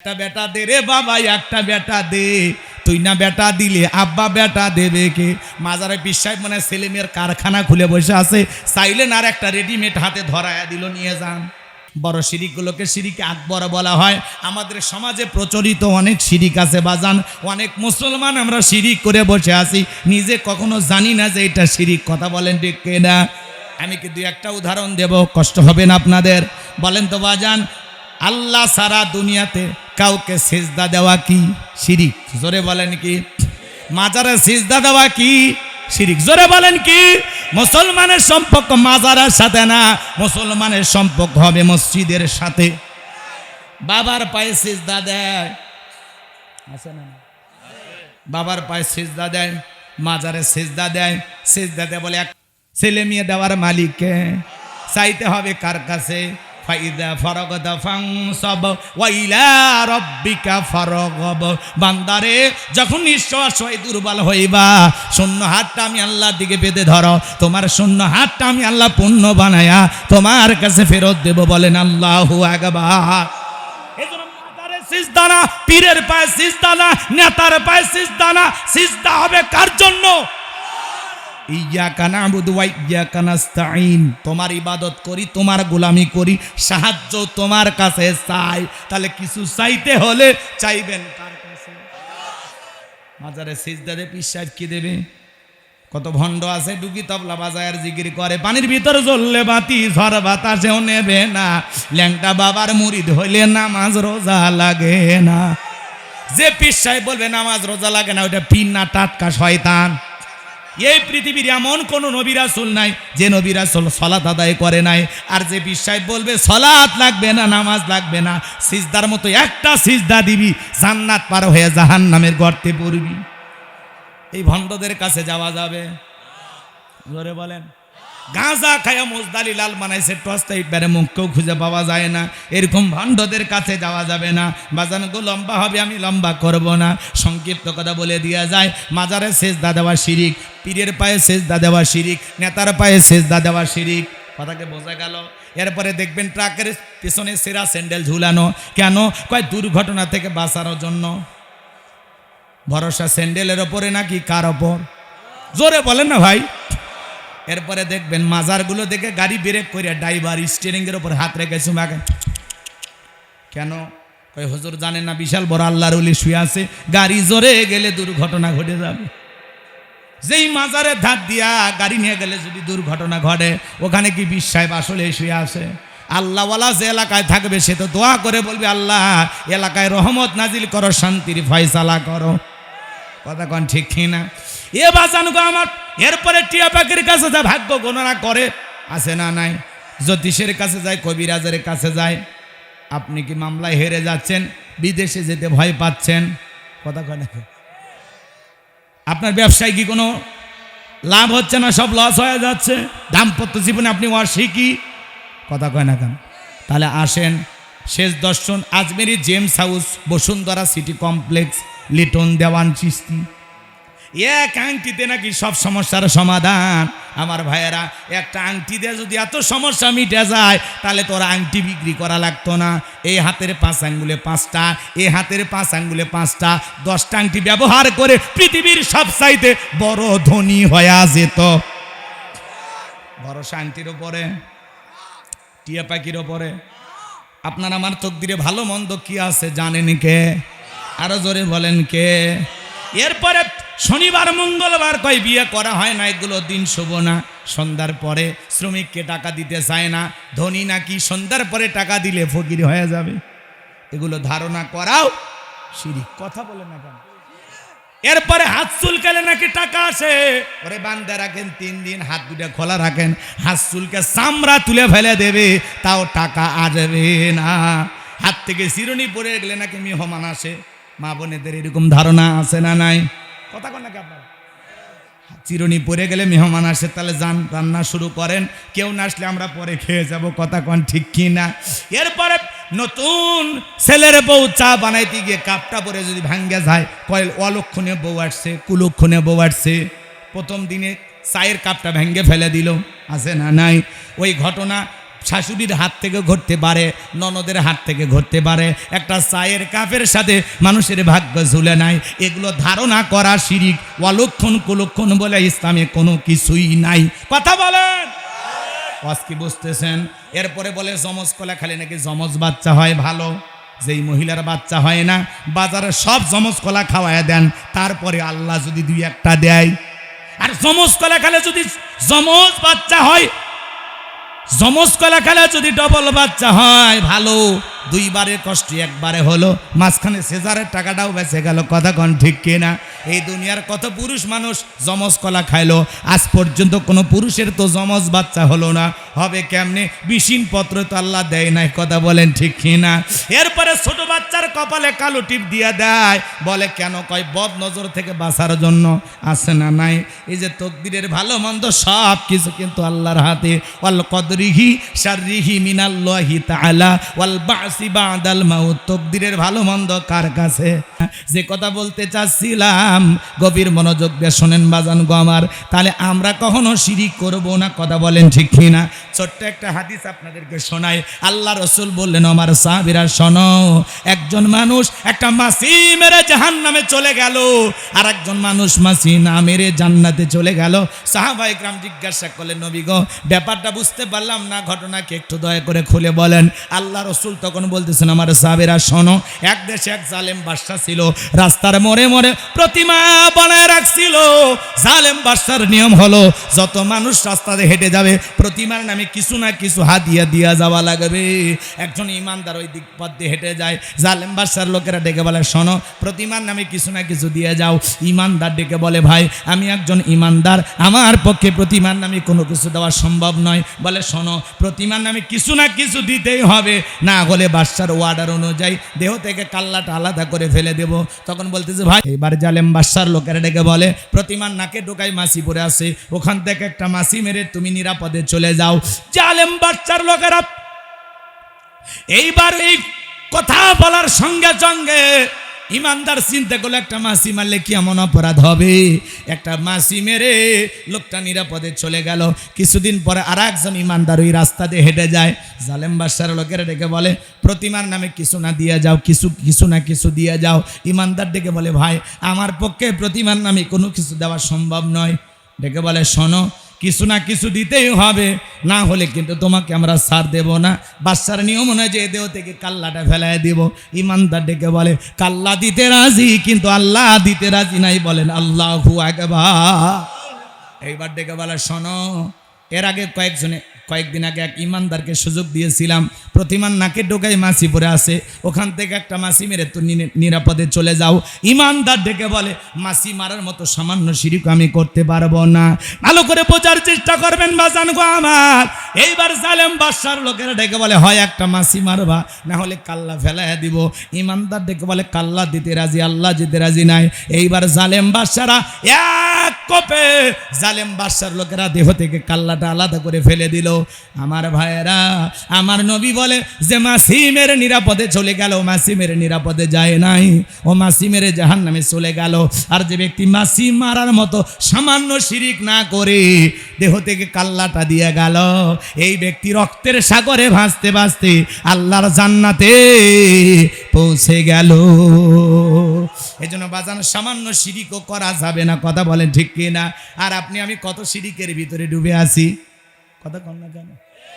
একটা বেটা দে রে বাবা, একটা বেটা দে। তুই না বেটা দিলে আব্বা বেটা দেবে কে? মাজারে বিশ্বাস মানে ছেলে মেয়ের কারখানা খুলে বসে আছে। চাইলেন আর একটা রেডিমেড হাতে ধরায়া দিল, নিয়ে যান। বড় শিরিকগুলোকে শিরিকে আকবর বলা হয়। আমাদের সমাজে প্রচলিত অনেক শিরিক আছে, বাজান। অনেক মুসলমান আমরা শিরিক করে বসে আছি। নিজে কখনো জানি না যে এটা শিরিক কথা বলেন ঠিক না আমি কি দুই একটা উদাহরণ দেব? কষ্ট হবে না আপনাদের? বলেন তো, বাজান, আল্লাহ সারা দুনিয়াতে কাউকে সিজদা দেওয়া কি শিরিক? জোরে বলেন কি? মাজারে সিজদা দেওয়া কি শিরিক? জোরে বলেন কি? মুসলমানের সম্পর্ক মাজারের সাথে না, মুসলমানের সম্পর্ক হবে মসজিদের সাথে। বাবার পায়ে সিজদা দেয়। আছে না বাবার পায়ে সিজদা দেয়, মাজারে সিজদা দেয়। সিজদা দেয় বলে এক ছেলে মেয়ে দেওয়ার মালিককে চাইতে হবে কার কাছে? ফাইদা ফরগদ ফাংসব ওয়াইলা রব্বিকা ফরগব। বান্দারে, যখন নিঃশ্বাস হয়, দুর্বল হইবা। শূন্য হাতটা আমি আল্লাহর দিকে পেতে ধরো। তোমার শূন্য হাতটা আমি আল্লাহ পূর্ণ বানায়া তোমার কাছে ফেরত দেব বলেন আল্লাহু আকবার। এজন্য মাতারে সিজদা না পীরের পায়ে সিজদা না নেতার পায়ে সিজদা না সিজদা হবে কার জন্য? তোমার ইবাদত করি, তোমার গোলামি করি, সাহায্য তোমার কাছে চাই। তাহলে কিছু চাইতে হলে চাইবেন কার কাছে? মাজারে সিজদারে পিসাজ কি দেবে? কত ভণ্ড আছে ডুকি তবলা বাজায়ের জিকির করে। পানির ভিতর জ্বললে বাতি, ঝড় বাতাসেও নেবে না। ল্যাংটা বাবার মুড়িদ হইলে নামাজ রোজা লাগে না। যে পিসাই বলবে, নামাজ রোজা লাগে না ওটা পিন না টাটকা শয়তান। এই পৃথিবীর এমন কোন নবিরাসুল নাই যে নবিরাসুল সলাত আদায় করে নাই। আর যে বিশ্বাস বলবে, সলাত লাগবে না, নামাজ লাগবে না। সিজদার মতো একটা সিজদা দিবি, জান্নাত পার হয়ে জাহান নামের গর্তে পড়বি। এই ভণ্ডদের কাছে যাওয়া যাবে। ধরে বলেন। গাঁজা খায়া মোজদালি লাল বানাইছে টসটা ইটবারে মুখকেও খুঁজে পাওয়া যায় না। এরকম ভণ্ডদের কাছে যাওয়া যাবে না। বাজানগো লম্বা হবে, আমি লম্বা করব না। সংক্ষিপ্ত কথা বলে দেওয়া যায় মাজারে সেজদা দেওয়া শিরিক, পীরের পায়ে সেজদা দেওয়া শিরিক, নেতার পায়ে সেজদা দেওয়া শিরিক। কথাকে বোঝা গেল। এরপরে দেখবেন ট্রাকের পেছনে সেরা স্যান্ডেল ঝুলানো। কেন? কয়, দুর্ঘটনা থেকে বাঁচানোর জন্য। ভরসা স্যান্ডেলের ওপরে নাকি কার ওপর? জোরে বলেন না ভাই। এরপরে দেখবেন মাজারগুলো দেখে গাড়ি ব্রেক করে ড্রাইভার স্টিয়ারিংয়ের ওপর হাত রেখে চুমাকে কেন? কই হুজুর জানেন না, বিশাল বড় আল্লাহর উলি শুয়ে আছে। গাড়ি জোরে গেলে দুর্ঘটনা ঘটে যাবে। যেই মাজারে ধার দিয়া গাড়ি নিয়ে গেলে যদি দুর্ঘটনা ঘটে, ওখানে কি বিশ্বাস আসলে শুয়ে আছে? আল্লাহওয়ালা যে এলাকায় থাকবে, সে তো দোয়া করে বলবে, আল্লাহ, এলাকায় রহমত নাজিল করো, শান্তির ফয়সালা করো। কথা কন ঠিক না এ বাঁচানো গো আমার। এরপরে টিয়া পাখির কাছে যা ভাগ্য গণনা করে, আছে না নাই? জ্যোতিষের কাছে যায়, কবিরাজের কাছে যায়। আপনি কি মামলায় হেরে যাচ্ছেন? বিদেশে যেতে ভয় পাচ্ছেন? কথা কয় নাকি আপনার ব্যবসায় কি কোনো লাভ হচ্ছে না, সব লস হয়ে যাচ্ছে? দাম্পত্য জীবনে আপনি অশিকি কথা কয় না কেন? তাহলে আসেন, শেষ দর্শন, Ajmeri gems house, Bashundhara city complex. Liton Dewan Chishti. এক আংটিতে নাকি সব সমস্যার সমাধান। আমার ভাইয়েরা, একটা আংটি দিয়ে যদি এত সমস্যা মিটে যায়, তাহলে তোর আংটি বিক্রি করা লাগতো না। এই হাতের পাঁচ আঙ্গুলে পাঁচটা, এই হাতের পাঁচ আঙ্গুলে পাঁচটা, দশটা আংটি ব্যবহার করে পৃথিবীর সব চাইতে বড় ধনী হয়ে যেত। ভরসা আংটির ওপরে, টিয়া পাখির ওপরে। আপনার আমার তকদিরে ভালো মন্দ কি আছে জানেন কে? আরও জোরে বলেন কে? এরপরে শনিবার, মঙ্গলবার কয় বিয়ে করা হয় না, এগুলো দিন শুভ না। সন্ধ্যার পরে শ্রমিককে টাকা দিতে চায় না, ধনী নাকি সন্ধ্যার পরে টাকা দিলে ফকির হয়ে যাবে। এগুলো ধারণা করাও সিঁড়ি। কথা বলে না কেন? এরপরে হাত চুলকালে নাকি টাকা আসে। ওরে বান্ধে রাখেন, তিন দিন হাত দুটা খোলা রাখেন, হাত চুলকে চামড়া তুলে ফেলে দেবে, তাও টাকা আসবে না। হাত থেকে চিরুনি পড়ে গেলে নাকি মেহমান আসে। মা বোনেদের এরকম ধারণা আছে না নাই? কথা কন নাকি আপনারা? চিরুনি পরে গেলে মেহমান আসে, তাহলে যান, রান্না শুরু করেন। কেউ না আসলে আমরা পরে খেয়ে যাব, কথা কন ঠিক কি না? এরপরে নতুন ছেলের বউ চা বানাইতে গিয়ে কাপটা পরে যদি ভাঙ্গে যায়, কয়েল অলক্ষণে বউ আসছে, কুলক্ষণে বউ আসছে। প্রথম দিনে চায়ের কাপটা ভেঙ্গে ফেলে দিল। আছে না নাই? ওই ঘটনা শাশুড়ির হাত থেকে ঘটতে পারে, ননদের হাত থেকে ঘটতে পারে। একটা চায়ের কাপের সাথে মানুষের ভাগ্য ঝুলে নাই। এগুলো ধারণা করা শিরিক, অলক্ষণ কুলক্ষণ বলে ইসলামে কোনো কিছুই নাই। কথা বলেন! কস কি বুঝতেছেন? এরপরে বলে জমজ কলা খালি নাকি জমজ বাচ্চা হয় ভালো। যেই মহিলার বাচ্চা হয় না, বাজারে সব জমজ কলা খাওয়ায় দেন। তারপরে আল্লাহ যদি দুই একটা দেয়। আর জমজ কলা খেলে যদি জমজ বাচ্চা হয় জমজ কলা যদি ডবল বাচ্চা হয় ভালো। দুইবারে কষ্ট, একবারে হলো। মাঝখানে সেজারের টাকাটাও বেঁচে গেল। কথা কন ঠিক কিনা? এই দুনিয়ার কত পুরুষ মানুষ জমজ কলা খাইলো। আজ পর্যন্ত কোনো পুরুষের তো জমজ বাচ্চা হলো না। হবে কেমনে? বিশিন পত্র তো আল্লাহ দেয় নাই। কথা বলেন ঠিক কিনা? এরপরে ছোট বাচ্চার কপালে কালো টিপ দিয়ে দেয়। বলে, কেন কয়, বদ নজর থেকে বাঁচার জন্য আসে না নাই? এই যে তকদিরের ভালো মন্দ সব কিছু কিন্তু আল্লাহর হাতে। ওয়াল কদরিহি শাররিহি মিনাল্লাহি তাআলা, ওয়াল বাসি বাদাল মাউত তকদিরের ভালো মন্দ কার কাছে? যে কথা বলতে চাচ্ছিলাম, গভীর মনোযোগ দিয়ে শোনেন বাজান গো আমার। তাহলে আমরা কখনো শিরিক করব না, কথা বলেন ঠিক কিনা? ছোট্ট একটা হাদিস আপনাদেরকে শোনাই। আল্লাহ রসুল বললেন, আমার সাহাবিরা, শোনো, একজন মানুষ একটা মাসি মেরে জাহান নামে চলে গেল আর একজন মানুষ মাসি না মেরে জান্নাতে চলে গেল। সাহাবাই গ্রাম জিজ্ঞাসা করলেন, নবী গো, ব্যাপারটা বুঝতে পারলাম না, ঘটনাকে একটু দয়া করে খুলে বলেন। আল্লাহ রসুল তখন বলতেছেন, আমার সাহাবিরা, শোনো, এক দেশে এক জালেম বাদশা ছিল রাস্তার মোড়ে মোড়ে প্রতিমা বানায় রাখছিল। জালেম বাদশার নিয়ম হলো, যত মানুষ রাস্তাতে হেঁটে যাবে, প্রতিমার নামে কিছু না কিছু হাদিয়া দিয়া যাওয়া লাগবে। একজন ইমানদার ওই দিক পথ দিয়ে হেঁটে যায়, জালেম বাদশার লোকেরা ডেকে বলে, শোনো, প্রতিমার নামে কিছু না কিছু দিয়ে যাও। ইমানদার ডেকে বলে, ভাই, আমি একজন ইমানদার, আমার পক্ষে প্রতিমার নামে কোনো কিছু দেওয়া সম্ভব নয়। বলে, শোনো, প্রতিমার নামে কিছু না কিছু দিতেই হবে। না হলে বাদশার ওয়ার্ডার অনুযায়ী দেহ থেকে কাল্লাটা আলাদা করে ফেলে দেব। তখন বলতেছে, ভাই এবার জালেম বাদশার লোকেরা ডেকে বলে, প্রতিমার নাকে ঢোকাই মাসি পরে আসে ওখান থেকে একটা মাসি মেরে তুমি নিরাপদে চলে যাও। জালেম বাচ্চার লোকেরা, এইবার এই কথা বলার সঙ্গে সঙ্গে ইমানদার চিন্তা করলে একটা মাসি মারলে কি এমন অপরাধ হবে? একটা মাসি মেরে লোকটা নিরাপদে চলে গেল। কিছুদিন পরে আর একজন ইমানদার ওই রাস্তা দিয়ে হেঁটে যায়। জালেম বাসার লোকেরা ডেকে বলে, প্রতিমার নামে কিছু না দিয়ে যাও, কিছু কিছু না কিছু দিয়ে যাও। ইমানদার ডেকে বলে, ভাই, আমার পক্ষে প্রতিমার নামে কোনো কিছু দেওয়া সম্ভব নয়। ডেকে বলে, শোনো কিছু না কিছু দিতেই হবে। না হলে কিন্তু তোমাকে আমরা সার দেব না। বাচ্চার নিয়ম অনুযায়ী দেহ থেকে কাল্লাটা ফেলায় দিব। ইমানদার ডেকে বলে, কাল্লা দিতে রাজি, কিন্তু আল্লাহ দিতে রাজি নাই। বলেন, আল্লাহু একবার এইবার ডেকে বলে, শোনো, এর আগে কয়েকজনে, কয়েকদিন আগে এক ইমানদারকে সুযোগ দিয়েছিলাম। প্রতিমান নাকে ঢোকাই মাসি পরে আসে ওখান থেকে একটা মাসি মেরে তো নিরাপদে চলে যাও। ইমানদার ডেকে বলে মাসি মারার মতো সামান্য শিরিক আমি করতে পারব না। ভালো করে বোঝার চেষ্টা করবেন বাজান গো আমার। এইবার জালেম বাদশার লোকেরা ডেকে বলে, হয় একটা মাসি মারবা, না হলে কাল্লা ফেলাইয়া দিব। ইমানদার ডেকে বলে, কাল্লা দিতে রাজি, আল্লাহ দিতে রাজি নাই। এইবার জালেম বাদশারা এক কোপে জালেম বাদশার লোকেরা দেহ থেকে কাল্লাটা আলাদা করে ফেলে দিল। আমার ভাইয়েরা, আমার নবী বলে যে মাসিমের নিরাপদে চলে গেল, মাসিমের নিরাপদে যায় নাই। ও মাসিমের জাহান নামে চলে গেল। আর যে ব্যক্তি মাসি মারার মতো সামান্য শিরিক না করে দেহ থেকে কাল্লাটা দিয়ে গেল, এই ব্যক্তি রক্তের সাগরে ভাসতে ভাসতে আল্লাহর জান্নাতে পৌঁছে গেল। এই জন্য বাজান, সামান্য সিঁড়িকও করা যাবে না। কথা বলেন ঠিক কিনা? আর আপনি, আমি কত সিঁড়িকের ভিতরে ডুবে আছি? কথা কন না কেন?